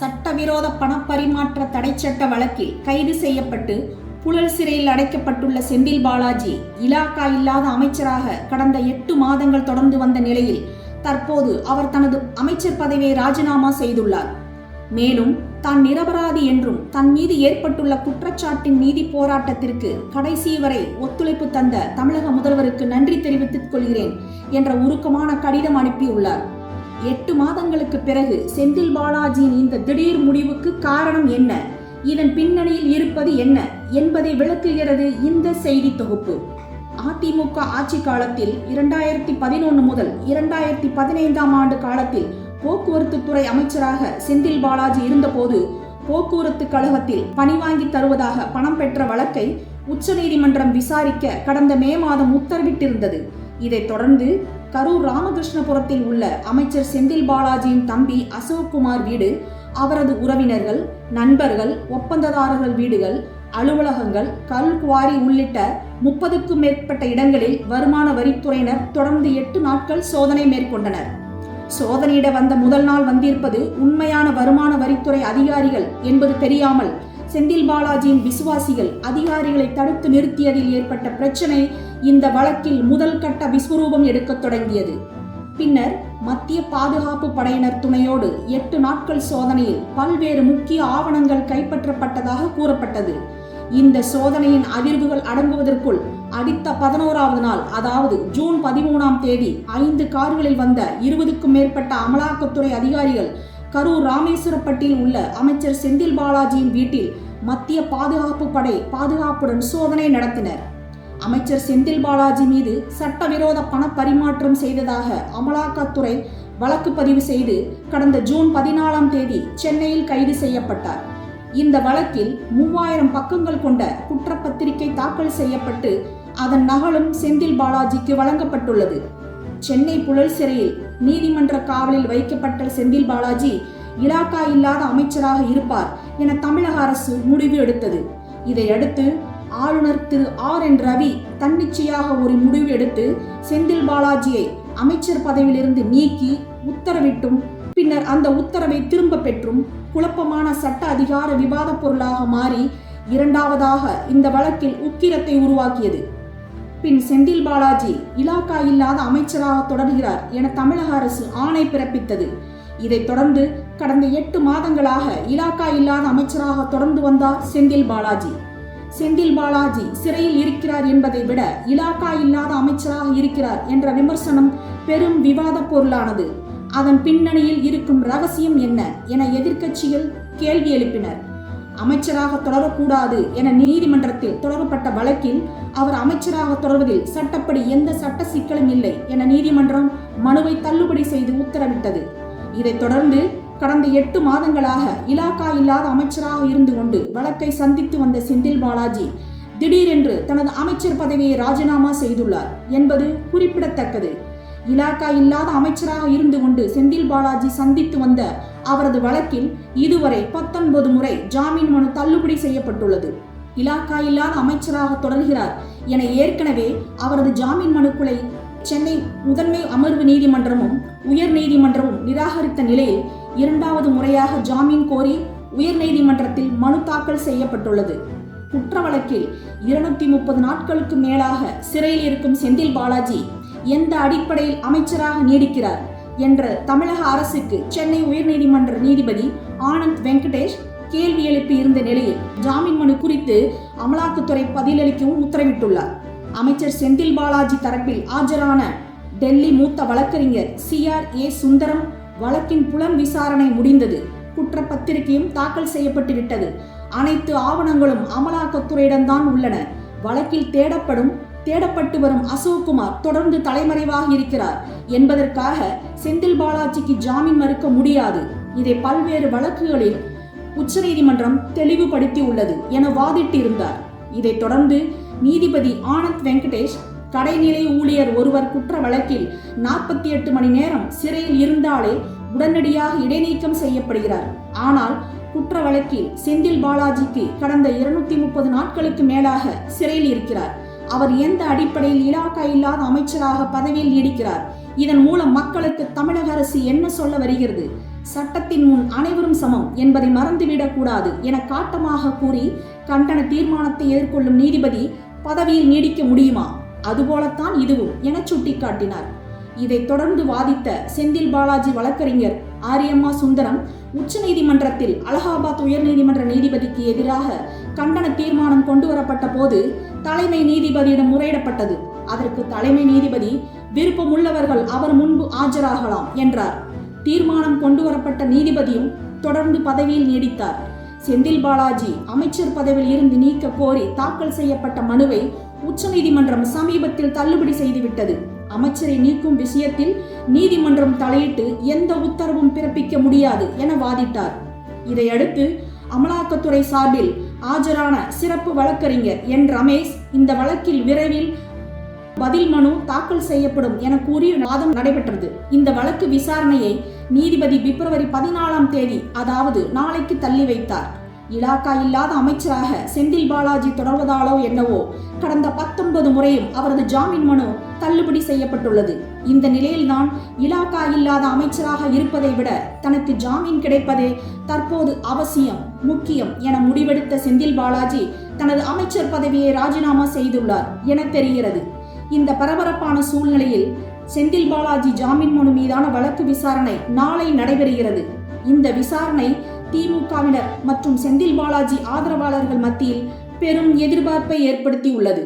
சட்டவிரோத பணப்பரிமாற்ற தடைச்சட்ட வழக்கில் கைது செய்யப்பட்டு புழல் சிறையில் அடைக்கப்பட்டுள்ள செந்தில் பாலாஜி இலாக்கா இல்லாத அமைச்சராக கடந்த எட்டு மாதங்கள் தொடர்ந்து வந்த நிலையில் தற்போது அவர் தனது அமைச்சர் பதவியை ராஜினாமா செய்துள்ளார். மேலும் தான் நிரபராதி என்றும் தன் மீது ஏற்பட்டுள்ள குற்றச்சாட்டின் நீதி போராட்டத்திற்கு கடைசி வரை ஒத்துழைப்பு தந்த தமிழக முதல்வருக்கு நன்றி தெரிவித்துக் கொள்கிறேன் என்ற உருக்கமான கடிதம் அனுப்பியுள்ளார். எட்டு மாதங்களுக்கு பிறகு செந்தில் பாலாஜியின் இந்த திடீர் முடிவுக்கு காரணம் என்ன? இதன் பின்னணியில் இருப்பது என்ன? என்பதை விளக்குகிறது இந்த செய்தி தொகுப்பு. அதிமுக ஆட்சி காலத்தில் இரண்டாயிரத்தி பதினொன்று முதல் இரண்டாயிரத்தி பதினைந்தாம் ஆண்டு காலத்தில் போக்குவரத்து துறை அமைச்சராக செந்தில் பாலாஜி இருந்தபோது போக்குவரத்து கழகத்தில் பணி வாங்கி தருவதாக பணம் பெற்ற வழக்கை உச்சநீதிமன்றம் விசாரிக்க கடந்த மே மாதம் உத்தரவிட்டிருந்தது. இதைத் தொடர்ந்து கரூர் ராமகிருஷ்ணபுரத்தில் உள்ள அமைச்சர் செந்தில் பாலாஜியின் தம்பி அசோக்குமார் வீடு அவரது உறவினர்கள் நண்பர்கள் ஒப்பந்ததாரர்கள் வீடுகள் அலுவலகங்கள் கல் குவாரி உள்ளிட்ட முப்பதுக்கும் மேற்பட்ட இடங்களில் வருமான வரித்துறையினர் தொடர்ந்து எட்டு நாட்கள் சோதனை மேற்கொண்டனர். சோதனையிட வந்த முதல் நாள் வந்திருப்பது உண்மையான வருமான வரித்துறை அதிகாரிகள் என்பது தெரியாமல் செந்தில் பாலாஜியின் விசுவாசிகள் அதிகாரிகளை தடுத்து நிறுத்தியதில் ஏற்பட்ட பிரச்சனை இந்த வழக்கில் முதல் கட்ட விஸ்வரூபம் எடுக்கத் தொடங்கியது. பின்னர் மத்திய பாதுகாப்பு படையினர் துணையோடு எட்டு நாட்கள் சோதனையில் பல்வேறு முக்கிய ஆவணங்கள் கைப்பற்றப்பட்டதாக கூறப்பட்டது. இந்த சோதனையின் அதிர்வுகள் அடங்குவதற்குள் அடித்த பதினோராவது நாள் அதாவது ஜூன் பதிமூணாம் தேதி ஐந்து கார்களில் வந்த இருபதுக்கும் மேற்பட்ட அமலாக்கத்துறை அதிகாரிகள் கரூர் ராமேஸ்வரப்பட்டியில் உள்ள அமைச்சர் செந்தில் பாலாஜியின் வீட்டில் மத்திய பாதுகாப்பு படை பாதுகாப்புடன் சோதனை நடத்தினர். அமைச்சர் செந்தில் பாலாஜி மீது சட்டவிரோத பண பரிமாற்றம் செய்ததாக அமலாக்கத்துறை வழக்கு பதிவு செய்து கடந்த ஜூன் பதினாலாம் தேதி சென்னையில் கைது செய்யப்பட்டார். இந்த வழக்கில் மூவாயிரம் பக்கங்கள் கொண்ட குற்றப்பத்திரிகை தாக்கல் செய்யப்பட்டு அதன் நகலும் செந்தில் பாலாஜிக்கு வழங்கப்பட்டுள்ளது. சென்னை புழல் சிறையில் நீதிமன்ற காவலில் வைக்கப்பட்ட செந்தில் பாலாஜி இலாக்கா இல்லாத அமைச்சராக இருப்பார் என தமிழக அரசு முடிவு எடுத்தது. இதையடுத்து ஆளுநர் திரு ஆர் என் ரவி தன்னிச்சையாக ஒரு முடிவு எடுத்து செந்தில் பாலாஜியை அமைச்சர் பதவியிலிருந்து நீக்கி உத்தரவிட்டும். பின்னர் அந்த உத்தரவை திரும்ப பெற்றும் குழப்பமான சட்ட அதிகார விவாத பொருளாக மாறி இரண்டாவதாக இந்த வழக்கில் உக்கிரத்தை உருவாக்கியது. பின் செந்தில் பாலாஜி இலாக்கா இல்லாத அமைச்சராக தொடர்கிறார் என தமிழக அரசு ஆணை பிறப்பித்தது. இதைத் தொடர்ந்து கடந்த எட்டு மாதங்களாக இலாக்கா இல்லாத அமைச்சராக தொடர்ந்து வந்தார் செந்தில் பாலாஜி. செந்தில் பாலாஜி சிறையில் இருக்கிறார் என்பதை விட இலாக்கா இல்லாத அமைச்சராக இருக்கிறார் என்ற விமர்சனம் பெரும் விவாத பொருளானது. அதன் பின்னணியில் இருக்கும் ரகசியம் என்ன என எதிர்க்கட்சிகள் கேள்வி எழுப்பினர். அமைச்சராக தொடரக்கூடாது என நீதிமன்றத்தில் தொடரப்பட்ட வழக்கில் அவர் அமைச்சராக தொடர்வதில் சட்டப்படி எந்த சட்ட சிக்கலும் இல்லை என நீதிமன்றம் மனுவை தள்ளுபடி செய்து உத்தரவிட்டது. இதைத் தொடர்ந்து கடந்த எட்டு மாதங்களாக இலாக்கா இல்லாத அமைச்சராக இருந்து கொண்டு வழக்கை சந்தித்து வந்த செந்தில் பாலாஜி திடீரென்று தனது அமைச்சர் பதவியை ராஜினாமா செய்துள்ளார் என்பது குறிப்பிடத்தக்கது. இலாக்கா இல்லாத அமைச்சராக இருந்து கொண்டு செந்தில் பாலாஜி சந்தித்து வந்த அவரது வழக்கில் இதுவரை பத்தொன்பது முறை ஜாமீன் மனு தள்ளுபடி செய்யப்பட்டுள்ளது. இலாக்கா இல்லாத அமைச்சராக தொடர்கிறார் என ஏற்கனவே அவரது ஜாமீன் மனுக்களை சென்னை முதன்மை அமர்வு நீதிமன்றமும் உயர் நீதிமன்றமும் நிராகரித்த நிலையில் இரண்டாவது முறையாக ஜாமீன் கோரி உயர் நீதிமன்றத்தில் மனு தாக்கல் செய்யப்பட்டுள்ளது. குற்ற வழக்கில் இருநூத்தி முப்பது நாட்களுக்கு மேலாக சிறையில் இருக்கும் செந்தில் பாலாஜி எந்த அடிப்படையில் அமைச்சராக நீடிக்கிறார் என்ற தமிழக அரசுக்கு சென்னை உயர்நீதிமன்ற நீதிபதி ஆனந்த் வெங்கடேஷ் கேள்வி எழுப்பி இருந்த நிலையில் ஜாமீன் மனு குறித்து அமலாக்கத்துறை பதிலளிக்கவும் உத்தரவிட்டுள்ளார். அமைச்சர் செந்தில் பாலாஜி தரப்பில் ஆஜரான டெல்லி மூத்த வழக்கறிஞர் சி ஆர் ஏ சுந்தரம் வழக்கின் புலம் விசாரணை முடிந்தது. குற்றப்பத்திரிகையும் தாக்கல் செய்யப்பட்டு விட்டது அனைத்து ஆவணங்களும் அமலாக்கத்துறையிடம்தான் உள்ளன. வழக்கில் தேடப்படும் தேடப்பட்டு வரும் அசோக்குமார் தொடர்ந்து தலைமறைவாக இருக்கிறார். என்பதற்காக செந்தில் பாலாஜிக்கு ஜாமீன் மறுக்க முடியாது. இதை பல்வேறு வழக்குகளில் உச்சநீதிமன்றம் தெளிவுபடுத்தி உள்ளது என வாதிட்டிருந்தார். இதைத் தொடர்ந்து நீதிபதி ஆனந்த் வெங்கடேஷ் கடைநிலை ஊழியர் ஒருவர் குற்ற வழக்கில் நாற்பத்தி எட்டு மணி நேரம் சிறையில் இருந்தாலே உடனடியாக இடைநீக்கம் செய்யப்படுகிறார். ஆனால் குற்ற வழக்கில் செந்தில் பாலாஜிக்கு கடந்த இருநூத்தி முப்பது நாட்களுக்கு மேலாக சிறையில் இருக்கிறார். அவர் எந்த அடிப்படையில் இலாக்கா இல்லாத அமைச்சராக பதவியில் நீடிக்கிறார்? இதன் மூலம் மக்களுக்கு தமிழக அரசு என்ன சொல்ல வருகிறது? சட்டத்தின் முன் அனைவரும் சமம் என்பதை மறந்துவிடக்கூடாது என காட்டமாக கூறி கண்டன தீர்மானத்தை எதிர்கொள்ளும் நீதிபதி பதவியில் நீடிக்க முடியுமா? அதுபோலத்தான் இதுவும் என சுட்டிக்காட்டினார். இதைத் தொடர்ந்து வாதித்த செந்தில் பாலாஜி வழக்கறிஞர் ஆரியம்மா சுந்தரம் உச்சநீதிமன்றத்தில் அலகாபாத் உயர்நீதிமன்ற நீதிபதிக்கு எதிராக கண்டன தீர்மானம் கொண்டு வரப்பட்ட போது தலைமை நீதிபதியிடம் முறையிடப்பட்டது. அதற்கு தலைமை நீதிபதி விருப்பமுள்ளவர்கள் அவர் முன்பு ஆஜராகலாம் என்றார். தீர்மானம் கொண்டு வரப்பட்ட நீதிபதியும் தொடர்ந்து பதவியில் நீடித்தார். செந்தில் பாலாஜி அமைச்சர் பதவியில் இருந்து நீக்க கோரி தாக்கல் செய்யப்பட்ட மனுவை உச்சநீதிமன்றம் சமீபத்தில் தள்ளுபடி செய்துவிட்டது. அமைச்சரை நீக்கும் விஷயத்தில் நீதிமன்றம் தலையிட்டு எந்த உத்தரவும் பிறப்பிக்க முடியாது என வாதிட்டார். இதையடுத்து அமலாக்கத்துறை சார்பில் ஆஜரான சிறப்பு வழக்கறிஞர் என். ரமேஷ் இந்த வழக்கில் விரைவில் பதில் மனு தாக்கல் செய்யப்படும் என கூறி வாதம் நடைபெற்றது. இந்த வழக்கு விசாரணையை நீதிபதி பிப்ரவரி பதினாலாம் தேதி அதாவது நாளைக்கு தள்ளி வைத்தார். இலாக்கா இல்லாத அமைச்சராக செந்தில் பாலாஜி தொடர்வதாலோ என்னவோ கடந்த பத்தொன்பது முறையும் அவரது ஜாமீன் மனு தள்ளுபடி செய்யப்பட்டுள்ளது. இந்த நிலையில்தான் இலாக்கா இல்லாத அமைச்சராக இருப்பதை விட தனக்கு ஜாமீன் கிடைப்பதே தற்போது அவசியம் முக்கியம் என முடிவெடுத்த செந்தில் பாலாஜி தனது அமைச்சர் பதவியை ராஜினாமா செய்துள்ளார் என தெரிகிறது. இந்த பரபரப்பான சூழ்நிலையில் செந்தில் பாலாஜி ஜாமீன் மனு மீதான வழக்கு விசாரணை நாளை நடைபெறுகிறது. இந்த விசாரணை திமுகவினர் மற்றும் செந்தில் பாலாஜி ஆதரவாளர்கள் மத்தியில் பெரும் எதிர்பார்ப்பை ஏற்படுத்தியுள்ளது.